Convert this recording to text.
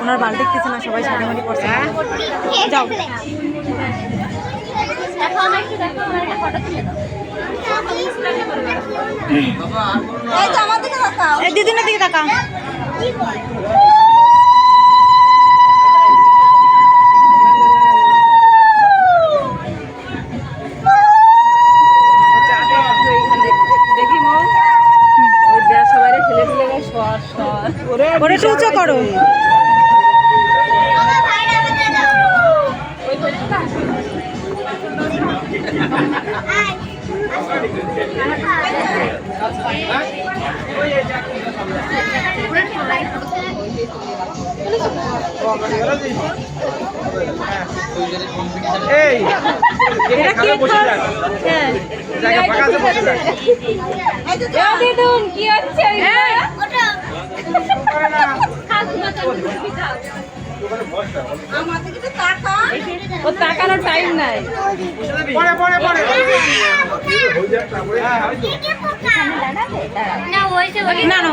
ওনার বাল দেখতেছে না সবাই সাদামারি করছে যাও। তাকাও। এই দিদিনের দিকে তাকা ওরে একটু উঁচু করো। এই এটা কি হ্যাঁ। জায়গা ফাঁকা আছে বসে যাক এই তো যাও কি হচ্ছে? ও তাকানোর টাইম নাই। পরে পরে পরে না ওই যে না না